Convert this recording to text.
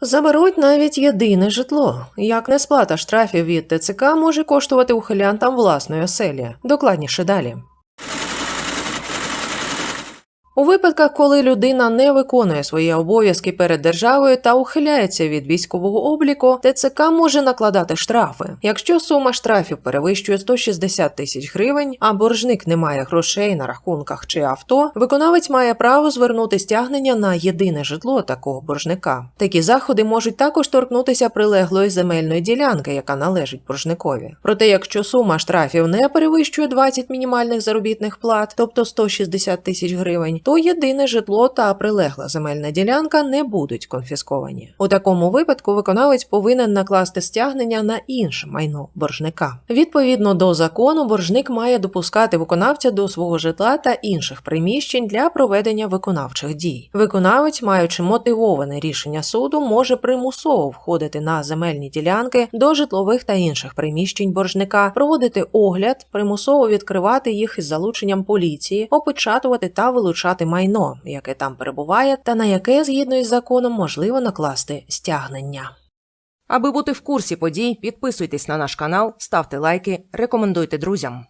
Заберуть навіть єдине житло. Як несплата штрафів від ТЦК може коштувати ухилянтам власної оселі. Докладніше далі. У випадках, коли людина не виконує свої обов'язки перед державою та ухиляється від військового обліку, ТЦК може накладати штрафи. Якщо сума штрафів перевищує 160 тисяч гривень, а боржник не має грошей на рахунках чи авто, виконавець має право звернути стягнення на єдине житло такого боржника. Такі заходи можуть також торкнутися прилеглої земельної ділянки, яка належить боржникові. Проте, якщо сума штрафів не перевищує 20 мінімальних заробітних плат, тобто 160 тисяч гривень, то єдине житло та прилегла земельна ділянка не будуть конфісковані. У такому випадку виконавець повинен накласти стягнення на інше майно боржника. Відповідно до закону, боржник має допускати виконавця до свого житла та інших приміщень для проведення виконавчих дій. Виконавець, маючи мотивоване рішення суду, може примусово входити на земельні ділянки до житлових та інших приміщень боржника, проводити огляд, примусово відкривати їх із залученням поліції, опечатувати та вилучати майно, яке там перебуває, та на яке згідно із законом можливо накласти стягнення. Аби бути в курсі подій, підписуйтесь на наш канал, ставте лайки, рекомендуйте друзям.